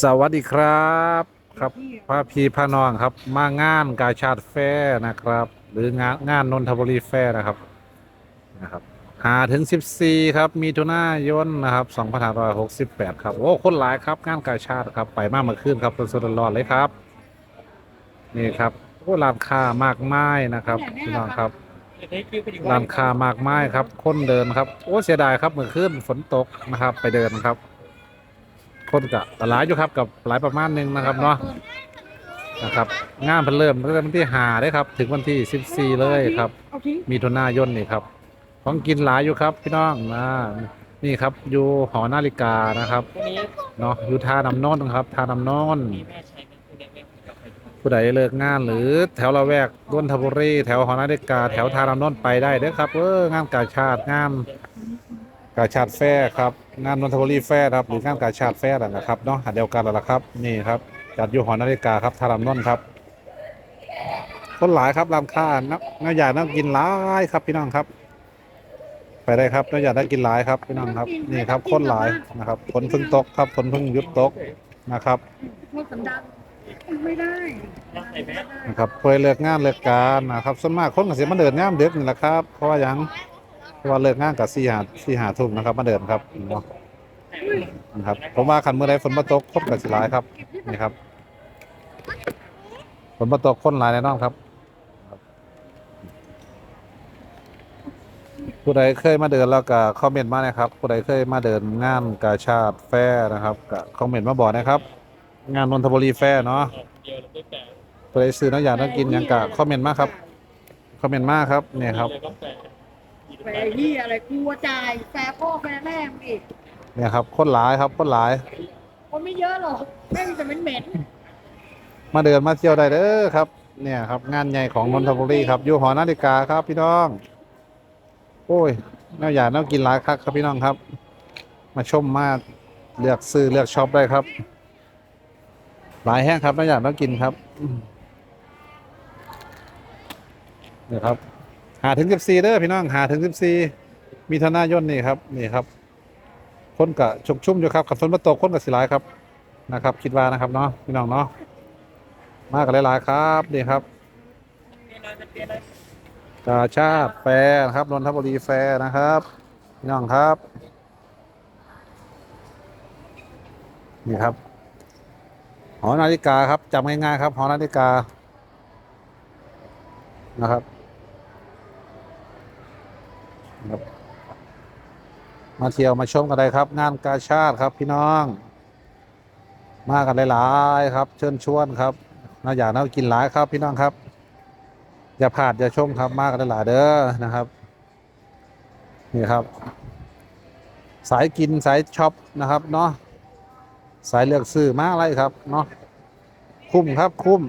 สวัสดีครับ ครับพระพีพระนองครับ มางานกาชาติแฟร์นะครับ หรืองานงานนนทบุรีแฟร์นะครับนะครับหาถึง 14 ครับ มีทุนายนนะครับ2568 ครับ โอ้คนหลายครับ งานกาชาติครับ ไปมากมื่อคืนครับสดๆร้อนเลยครับ นี่ครับโอ้ร้านค้ามากมายนะครับพี่น้องครับร้านค้ามากมายครับ คนเดินครับ โอ้เสียดายครับเมื่อคืนฝนตกนะครับ ไปเดินครับ คนกะหลายอยู่ครับกับหลายประมาณหนึงนะครับเนาะนะครับงานเพิ่นเริ่มตั้งแต่วันที่หาได้ครับ ถึงวันที่สิบสี่เลยครับ มีทุนนายนนี่ครับของกินหลายอยู่ครับ พี่น้องนะนี่ครับอยู่หอนาฬิกานะครับเนาะอยู่ท่าน้ำนนครับท่าน้ำนนท์มีแม่ใช้นผู้ใดเลิกงานหรือแถวละแวกนนทบุรีแถวหอนาฬิกา แถวท่าน้ำนนท์ไปได้เด้อครับเอองานกาชาติงานกาชาติแฟร์ครับ งานนนทบุรีแฟร์ครับหรืองานกาชาติแฟร์นั่นนะครับเนาะอันเดียวกันนั่นแหละครับนี่ครับจัดอยู่หอนาฬิกาครับทารามนนท์ครับคนหลายครับรามค่านักนักอยากนักกินหลายครับพี่น้องครับ ไปได้ครับนักอยากนักกินหลายครับพี่น้องครับนี่ครับคนหลายนะครับฝนเพิ่งตกครับฝนเพิ่งหยุดตกนะครับพูดสันดานไม่ได้นะครับเพื่อเลิกงานเลิกการนะครับส่วนมากคนก็สิมาเดินงามเด็กนี่แหละครับเพราะว่าหยัง เพราะว่าเลิกงานกับสี่หาสี่หาทุ่มนะครับ มาเดินครับเนาะนะครับผมว่าคันเมื่อใดฝนมาตกคนก็สิหลายครับนี่ครับฝนมาตกคนหลายแน่นอนครับ ผู้ใดเคยมาเดินแล้วก็คอมเมนต์มานะครับ ผู้ใดเคยมาเดินงานกาชาติแฟร์นะครับก็คอมเมนต์มาบอกนะครับ งานนนทบุรีแฟร์เนาะผู้ใดซื้อน้ำยาต้องกินยังกะคอมเมนต์มาครับคอมเมนต์มาครับเนี่ยครับ แปะแฟร์ที่อะไรกลัวจ่ายแฟร์พ่อแฟร์แม่มึงอีกเนี่ยครับคนหลายครับคนหลาย คนไม่เยอะหรอกแม่งจะเหม็นมาเดินมาเที่ยวได้เด้อครับ เนี่ยครับงานใหญ่ของนนทบุรีครับอยู่หอนาฬิกาครับพี่น้อง โอ้ยน่าอยากน่ากินหลายคักครับพี่น้องครับ มาชมมาเลือกซื้อเลือกช็อปได้ครับ หลายแห้งครับน่าอยากน่ากินครับอืมเนี่ยครับ หาถึงสิบสี่เด้อพี่น้องหาถึงสิบสี่มีธนายนนี่ครับนี่ครับ คนกะชุกชุ่มอยู่ครับขับฝนมาตกคนกับสิหลายครับนะครับ คิดว่านะครับเนาะพี่น้องเนาะมากันหลายๆครับนี่ครับกาชาติแฟร์นะครับนนทบุรีแฟร์นะครับพี่น้องครับนี่ครับ หอนาฬิกาครับจำง่ายๆครับ หอนาฬิกานะครับ ครับมาเที่ยวมาชมกันได้ครับ งานกาชาติครับพี่น้อง มากันหลายๆครับ เชิญชวนครับน่าอยากน่ากินหลายครับพี่น้องครับ อย่าพลาดอย่าชมครับมากันหลายๆเด้อนะครับนี่ครับ สายกินสายช็อปนะครับเนาะสายเลือกซื้อมาอะไรครับเนาะคุ้มครับคุ้ม